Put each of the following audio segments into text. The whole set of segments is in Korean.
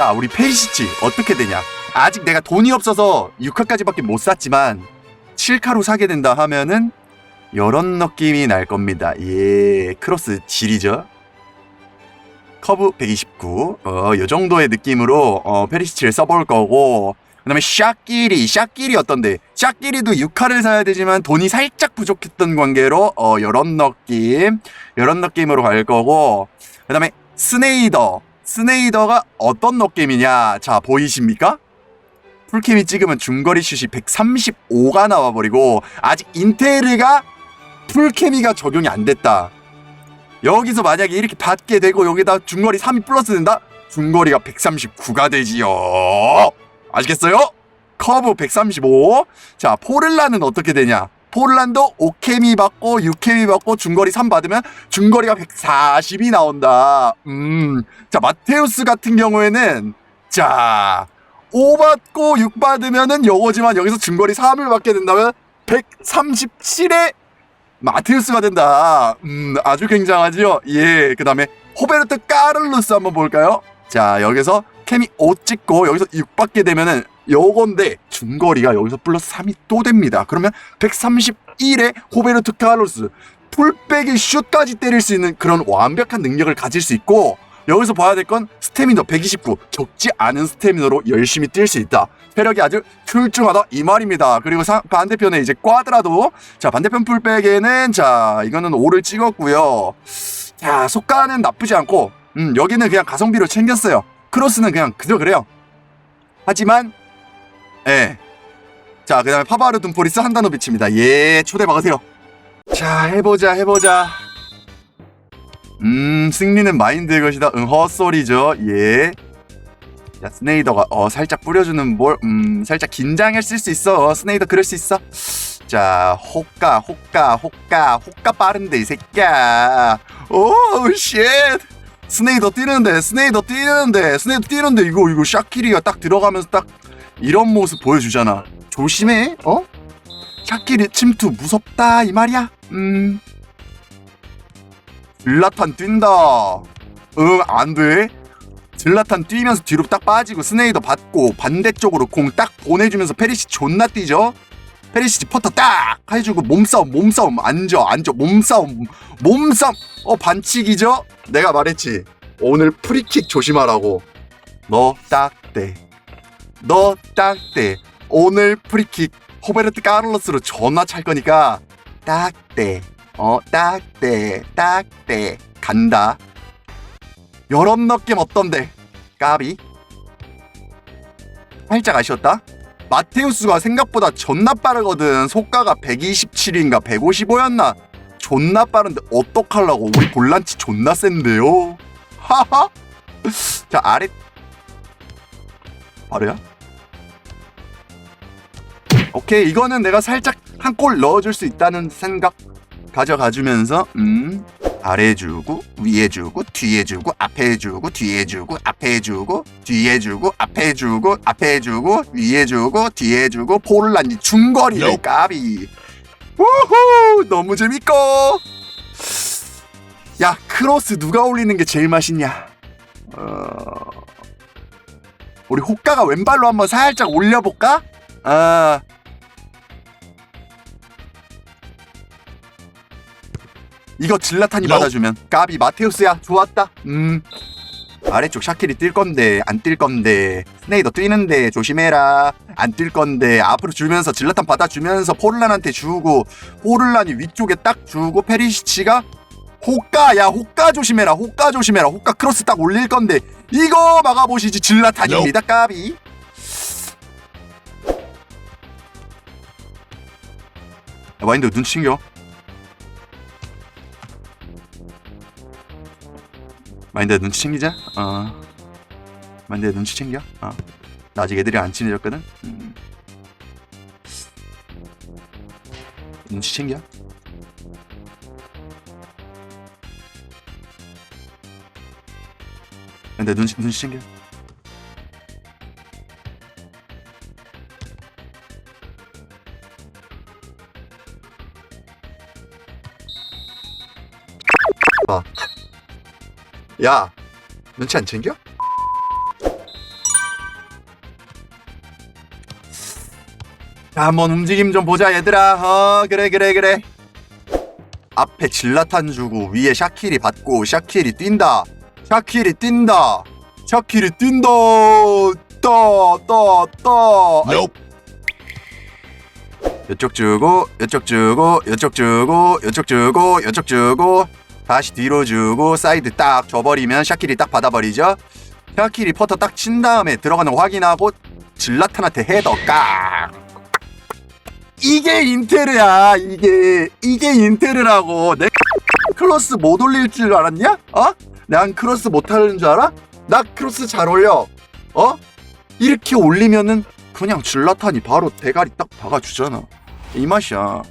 야 우리 페리시치 어떻게 되냐? 아직 내가 돈이 없어서 6화까지밖에 못 샀지만 7카로 사게 된다 하면은 이런 느낌이 날 겁니다. 예 크로스 질이죠? 커브 129 어, 요 정도의 느낌으로 어, 페리시치를 써볼 거고 그 다음에 샤끼리 샤끼리 어떤데? 샤끼리도 6화를 사야 되지만 돈이 살짝 부족했던 관계로 어, 요런 느낌 요런 느낌으로 갈 거고 그 다음에 스네이더 스네이더가 어떤 느낌이냐 자 보이십니까? 풀캠이 찍으면 중거리 슛이 135가 나와버리고 아직 인테르가 풀케미가 적용이 안 됐다 여기서 만약에 이렇게 받게 되고 여기다 중거리 3이 플러스 된다? 중거리가 139가 되지요 아시겠어요? 커브 135. 자, 포를란은 어떻게 되냐? 포를란도 5케미 받고 6케미 받고 중거리 3 받으면 중거리가 140이 나온다. 음. 자, 마테우스 같은 경우에는 자, 5 받고 6 받으면은 요거지만 여기서 중거리 3을 받게 된다면 137에 마테우스가 된다. 음, 아주 굉장하지요? 예. 그 다음에 호베르트 까를루스 한번 볼까요? 자, 여기서 케미 5 찍고 여기서 6 받게 되면은 요건데 중거리가 여기서 플러스 3이 또 됩니다. 그러면 131에 호베르트 카를루스 풀백의 슛까지 때릴 수 있는 그런 완벽한 능력을 가질 수 있고 여기서 봐야 될 건 스태미너 129 적지 않은 스태미너로 열심히 뛸 수 있다. 체력이 아주 출중하다 이 말입니다. 그리고 사- 반대편에 이제 꽈드라도 자 반대편 풀백에는 자 이거는 5를 찍었고요. 자 속가는 나쁘지 않고 음 여기는 그냥 가성비로 챙겼어요. 크로스는 그냥 그저 그래요. 하지만 예. 자 그 다음에 파바르 둠포리스 한다노비치입니다. 예 초대 박으세요. 자 해보자 해보자. 음 승리는 마인드의 것이다. 응 헛소리죠. 예. 자 스네이더가 어 살짝 뿌려주는 뭘 음 살짝 긴장했을 수 있어. 어, 스네이더 그럴 수 있어. 자 호까 호까 호까 호까 빠른데 이 새끼야. 오 쉣. 스네이더 뛰는데 스네이더 뛰는데 스네이더 뛰는데 이거 이거 샤키리가 딱 들어가면서 딱 이런 모습 보여주잖아. 조심해. 어? 샤키리 침투 무섭다 이 말이야. 음. 질라탄 뛴다. 응, 안 돼. 질라탄 뛰면서 뒤로 딱 빠지고 스네이더 받고 반대쪽으로 공 딱 보내주면서 페리시 존나 뛰죠. 페리시치 퍼터 딱 해주고 몸싸움 몸싸움 앉아 앉아 몸싸움 몸싸움 어 반칙이죠? 내가 말했지 오늘 프리킥 조심하라고 너 딱대 너 딱대 오늘 프리킥 호베르트 카를로스로 전화 찰 거니까 딱대 어 딱대 딱대 간다. 여런 느낌 어떤데? 까비? 살짝 아쉬웠다. 마테우스가 생각보다 존나 빠르거든. 속가가 127인가 155였나? 존나 빠른데 어떡하려고? 우리 볼란치 존나 센데요? 하하! 자 아래 바로야 오케이 이거는 내가 살짝 한 골 넣어줄 수 있다는 생각 가져가주면서 음 아래 주고 위에 주고 뒤에 주고 앞에 주고 뒤에 주고 앞에 주고 뒤에 주고 앞에 주고 앞에 주고 위에 주고 뒤에 주고 폴란이 중거리 Nope. 까비. 우후 너무 재밌고. 야 크로스 누가 올리는 게 제일 맛있냐? 어... 우리 호가가 왼발로 한번 살짝 올려볼까? 아 이거 질라탄이 No. 받아주면 까비 마테우스야 좋았다. 음. 아래쪽 샤킬이 뛸 건데 안 뛸 건데 스네이더 뛰는데 조심해라. 안 뛸 건데 앞으로 주면서 질라탄 받아주면서 포르란한테 주고 포르란이 위쪽에 딱 주고 페리시치가 호까 야 호까 조심해라 호까 조심해라. 호까 크로스 딱 올릴 건데 이거 막아보시지 질라탄입니다 까비. 야, 마인드 눈치 챙겨 마인드 눈치 챙기자. 어. 마인드 눈치 챙겨. 어. 나 아직 애들이 안 친해졌거든. 음. 눈치 챙겨. 근데 눈치 눈치 챙겨. 야, 눈치 안 챙겨? 자, 한번 움직임 좀 보자, 얘들아. 어, 그래, 그래, 그래. 앞에 질라탄 주고, 위에 샤킬이 받고, 샤킬이 뛴다. 샤킬이 뛴다. 샤킬이 뛴다. 떠, 떠, 떠. 이쪽 주고, 이쪽 주고, 이쪽 주고, 이쪽 주고, 이쪽 주고. 다시 뒤로 주고 사이드 딱 줘버리면 샤킬이 딱 받아버리죠 샤킬이 퍼터 딱 친 다음에 들어가는 거 확인하고 질라탄한테 헤더 깍 이게 인테르야 이게 이게 인테르라고 내 크로스 못 올릴 줄 알았냐? 어? 난 크로스 못 하는 줄 알아? 나 크로스 잘 올려 어? 이렇게 올리면은 그냥 질라탄이 바로 대가리 딱 박아주잖아 이 맛이야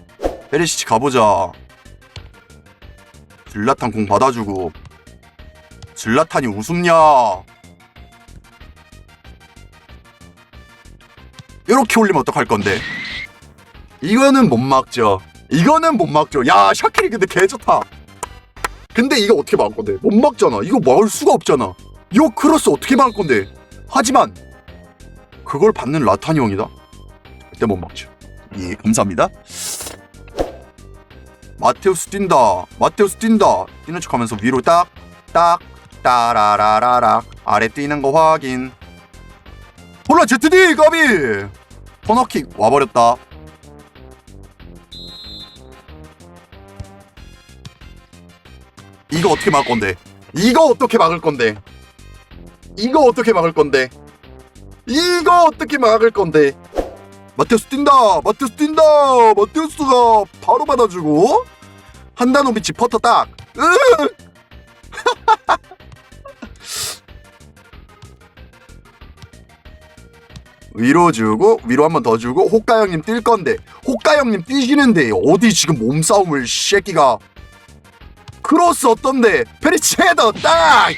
페리시치 가보자 질라탄 공 받아주고. 질라탄이 우습냐? 이렇게 올리면 어떡할 건데? 이거는 못 막죠. 이거는 못 막죠. 야 샤킬이 근데 개 좋다. 근데 이거 어떻게 막을 건데? 못 막잖아. 이거 막을 수가 없잖아. 요 크로스 어떻게 막을 건데? 하지만 그걸 받는 라탄이 형이다? 절대 못 막죠. 예 감사합니다 마테우스 뛴다. 마테우스 뛴다. 뛰는 척하면서 위로 딱 딱 따라라라락. 아래 뛰는 거 확인. 몰라 ZD 까비! 코너킥 와버렸다. 이거 어떻게 막을 건데? 이거 어떻게 막을 건데? 이거 어떻게 막을 건데? 이거 어떻게 막을 건데? 마테우스 뛴다! 마테우스 뛴다! 마테우스가 바로 받아주고 한다노비치 퍼터 딱 으! 위로 주고 위로 한 번 더 주고 호까 형님 뛸 건데 호까 형님 뛰시는데 어디 지금 몸싸움을 이 새끼가 크로스 어떤데 페리치 헤더 딱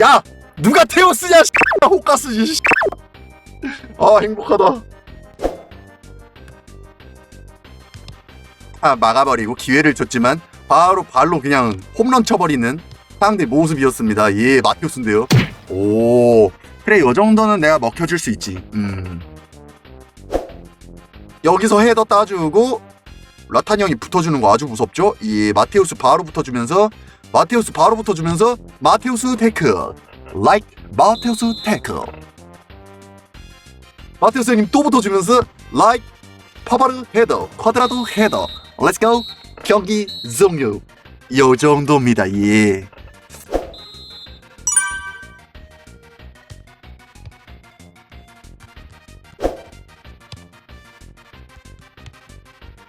야! 누가 테오 쓰냐 씨. 호까 쓰지 씨. 아 행복하다. 아 막아버리고 기회를 줬지만 바로 발로 그냥 홈런 쳐버리는 상대 모습이었습니다. 예 마티오스인데요. 오 그래 요 정도는 내가 먹혀줄 수 있지. 음. 여기서 헤더 따주고 라탄 형이 붙어주는 거 아주 무섭죠? 예 마테우스 바로 붙어주면서 마테우스 바로 붙어주면서 마테우스 테크 like 마테우스 테크 마테우스 형님 또 붙어주면서 like 파바르 헤더 쿼드라도 헤더. 렛츠 고 경기 종료. 요 정도입니다. 예.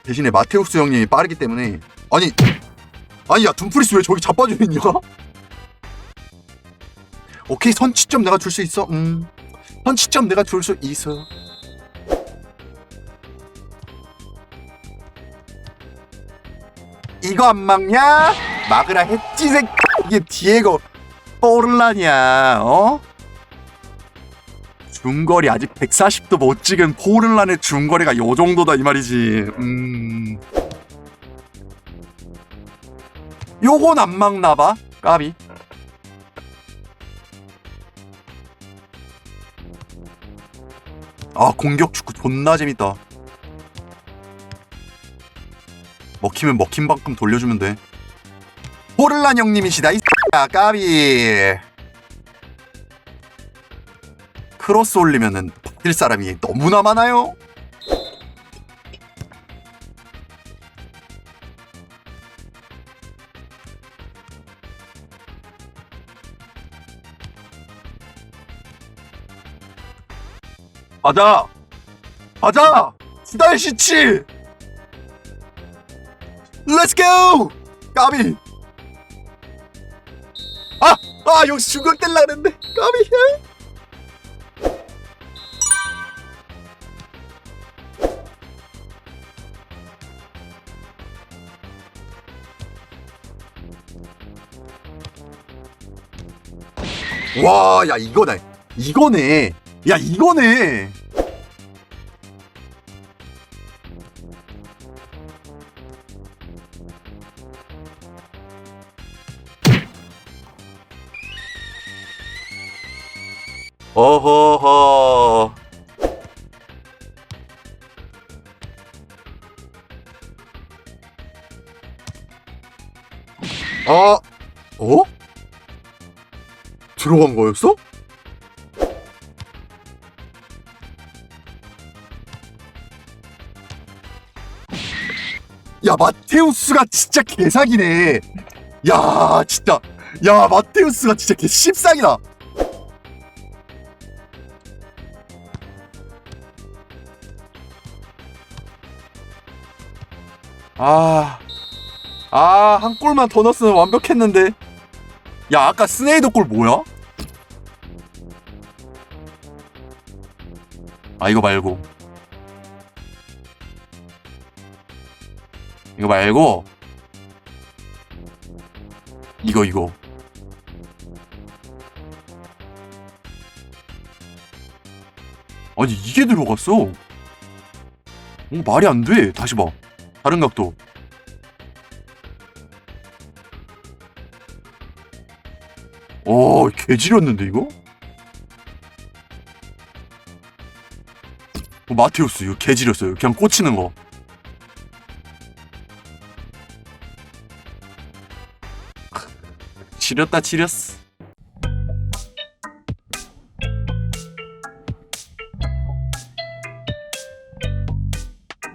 대신에 마테우스 형님이 빠르기 때문에 아니 아니 야. 둠프리스 왜 저기 자빠져 있냐? 오케이. 선취점 내가 줄 수 있어. 음 선취점 내가 줄 수 있어. 이거 안 막냐? 막으라 했지 새 이게 디에고 포르란이야 어? 중거리 아직 140도 못 찍은 포르란의 중거리가 요 정도다 이 말이지. 음. 요건 안 막나 봐 까비 아 공격 축구 존나 재밌다. 먹히면 먹힌 만큼 돌려주면 돼. 포르란 형님이시다 이 X야 까비. 크로스 올리면은 받을 사람이 너무나 많아요 가자 가자 수달 시치 렛츠 고 까비. 아! 아 역시 뗄라 그랬는데. 까비. 와, 야, 이거네. 이거네. 야, 이거네. 어허허. 아, 어? 들어간 거였어? 마테우스가 진짜 개사기네. 야, 진짜. 야, 마테우스가 진짜 개 씹상이다. 아, 아, 한 골만 더 넣었으면 완벽했는데. 야, 아까 스네이더 골 뭐야? 아, 이거 말고. 이거 말고. 이거, 이거. 아니, 이게 들어갔어. 어, 말이 안 돼. 다시 봐. 다른 각도. 어, 개지렸는데 이거? 어, 마테우스 이거 개지렸어요. 그냥 꽂히는 거. 지렸다 지렸어.